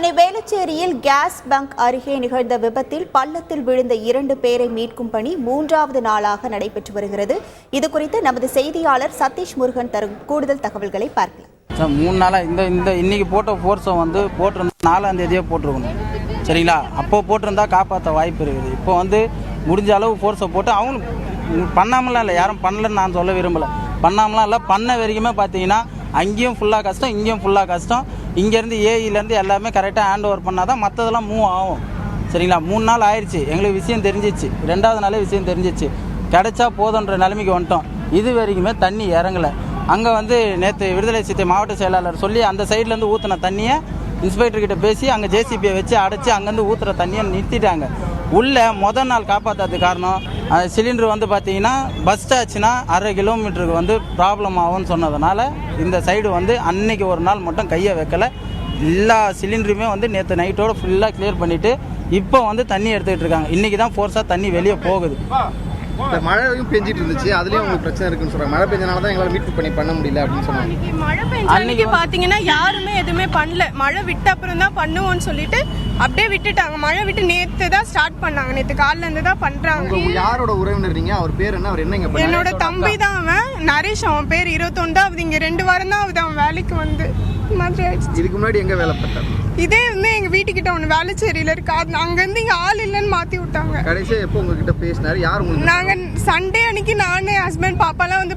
Chennai வேளச்சேரியில் case bunk அருகே நிகழ்ந்த விபத்தில் பள்ளத்தில் விழுந்த இரண்டு பேரை மீட்கும் பணி மூன்றாவது நாளாக நடைபெற்று வருகிறது. இது குறித்து நமது செய்தியாளர் சதீஷ் முருகன் தரும் கூடுதல் தகவல்களை பார்க்கலாம். சார் மூணு நாளாக இந்த இந்த இன்னைக்கு போட்ட ஃபோர்ஸை வந்து போட்டிருந்தா நாலாம் தேதியே போட்டிருக்கணும். சரிங்களா? அப்போ போட்டிருந்தா காப்பாற்ற வாய்ப்பு இருக்குது. இப்போ வந்து முடிஞ்ச அளவு ஃபோர்ஸை போட்டு அவங்களும் பண்ணாமலாம் இல்லை. யாரும் பண்ணலன்னு நான் சொல்ல விரும்பலை. பண்ணாமலாம் இல்லை. பண்ண வரைக்குமே பார்த்தீங்கன்னா அங்கேயும் ஃபுல்லாக கஷ்டம் இங்கேயும் ஃபுல்லாக கஷ்டம். இங்கேருந்து ஏஇலேருந்து எல்லாமே கரெக்டாக ஹேண்ட் ஓவர் பண்ணால் தான் மற்றதெல்லாம் மூவ் ஆகும். சரிங்களா? மூணு நாள் ஆயிடுச்சு எங்களுக்கு விஷயம் தெரிஞ்சிச்சு. ரெண்டாவது நாளே விஷயம் தெரிஞ்சிச்சு. கிடைச்சா போதுன்ற நிலைமைக்கு வந்துட்டோம். இது வரைக்குமே தண்ணி இறங்கலை. அங்கே வந்து நேற்று விடுதலை சித்தை மாவட்ட செயலாளர் சொல்லி அந்த சைட்லேருந்து ஊற்றின தண்ணியை இன்ஸ்பெக்டர் கிட்ட பேசி அங்கே ஜேசிபியை வச்சு அடைச்சி அங்கேருந்து ஊற்றுற தண்ணியை நிறுத்திட்டாங்க. உள்ள முதல் நாள் காப்பாற்றாதது காரணம் அந்த சிலிண்டர் வந்து பார்த்தீங்கன்னா பஸ்ட் ஆச்சுன்னா அரை கிலோமீட்டருக்கு வந்து ப்ராப்ளம் ஆகும்னு சொன்னதுனால இந்த சைடு வந்து அன்னைக்கு ஒரு நாள் மட்டும் கையை வைக்கல. எல்லா சிலிண்டருமே வந்து நேற்று நைட்டோடு ஃபுல்லாக கிளியர் பண்ணிவிட்டு இப்போ வந்து தண்ணி எடுத்துக்கிட்டு இருக்காங்க. இன்றைக்கி தான் ஃபோர்ஸாக தண்ணி வெளியே போகுது. இந்த மழையும் பெஞ்சிட்டு இருந்துச்சு. அதுலயும் உங்களுக்கு பிரச்சனை இருக்குன்னு சொல்றாங்க. மழை பெஞ்சனால தான் எங்களால் மீட்பு பண்ணி பண்ண முடியல அப்படின்னு சொன்னாங்க. அன்னைக்கு மழை பெஞ்ச அன்னைக்கு பாத்தீங்கன்னா யாருமே எதுவுமே பண்ணல. மழை விட்ட அப்புறம் தான் பண்ணுவோம்னு சொல்லிட்டு அப்படியே விட்டுட்டாங்க. மழை விட்டு நேத்து தான் ஸ்டார்ட் பண்ணாங்க. நேத்து காலைல இருந்து தான் பண்றாங்க. யாரோட உறவினர் நீங்க? அவர் பேர் என்ன? அவர் என்ன? என்னோட தம்பி தான் அவன். நரேஷ் அவன் பேர். இருபத்தொண்டாவது இங்க ரெண்டு வாரம் தான் ஆகுது அவன் வேலைக்கு வந்து. மாதிரி இதுக்கு முன்னாடி எங்க வேலை பார்த்தாரு? இதே வந்து எங்க வீட்டுக்கிட்ட ஒன்று வேலைச்சேரியில இருக்கு. அது அங்க இருந்து இங்க ஆள் இல்லைன்னு மாத்தி விட்டாங்க. கடைசியா எப்போ உங்ககிட்ட பேசினாரு? யார் உங்களுக்கு நாங்க சண்டே அன்னைக்கு நானே ஹஸ்பண்ட்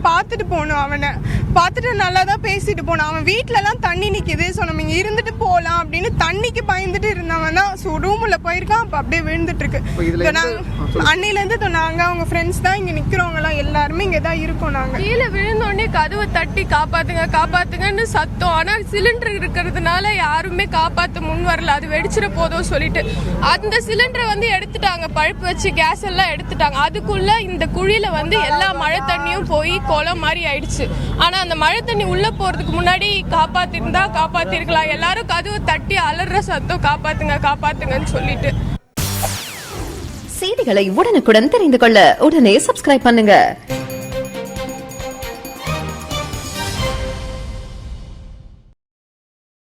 பார்த்துட்டு போனோம் அவனை. பார்த்துட்டு நல்லா தான் பேசிட்டு போனோம் அவன் வீட்ல எல்லாம் தண்ணி நிக்குது. ஸோ நம்ம இங்க இருந்துட்டு போகலாம் அப்படின்னு தண்ணிக்கு பயந்துட்டு இருந்தவன் தான். ஸோ ரூம்ல போயிருக்கான். அப்ப அப்படியே விழுந்துட்டு இருக்கு இப்ப இதுல இப்ப எந்த- நாங்க- ஆ, சொல்லுங்க. அன்னையில இருந்து இப்ப நாங்க அவங்க ஃப்ரெண்ட்ஸ் தான் இங்க நிக்கிறவங்க எல்லாம் எல்லாருமே இங்க தான் இருக்கோம் நாங்க. கீழே விழுந்தோடனே கதவை தட்டி காப்பாத்துங்க காப்பாத்துங்கன்னு சத்தம். ஆனா சிலிண்டர் இருக்கிறதுனால யாருமே காப்பாத்த முன் வரல. அது வெடிச்சிட போதும் சொல்லிட்டு. அந்த சிலிண்டரை வந்து எடுத்துட்டாங்க. பழுப்பு வச்சு கேஸ் எல்லாம் எடுத்துட்டாங்க. அதுக்குள்ள இந்த குழியில வந்து எல்லா மழை தண்ணியும் போய் குளம் மாதிரி ஆயிடுச்சு. ஆனா அந்த மழை தண்ணி உள்ள போறதுக்கு முன்னாடி காப்பாத்திருந்தா காப்பாத்திருக்கலாம். எல்லாரும் கதவு தட்டி அலற சத்தம் காப்பாத்துங்க காப்பாத்துங்கன்னு சொல்லிட்டு. செய்திகளை உடனுக்குடன் தெரிந்து கொள்ள உடனே சப்ஸ்கிரைப் பண்ணுங்க.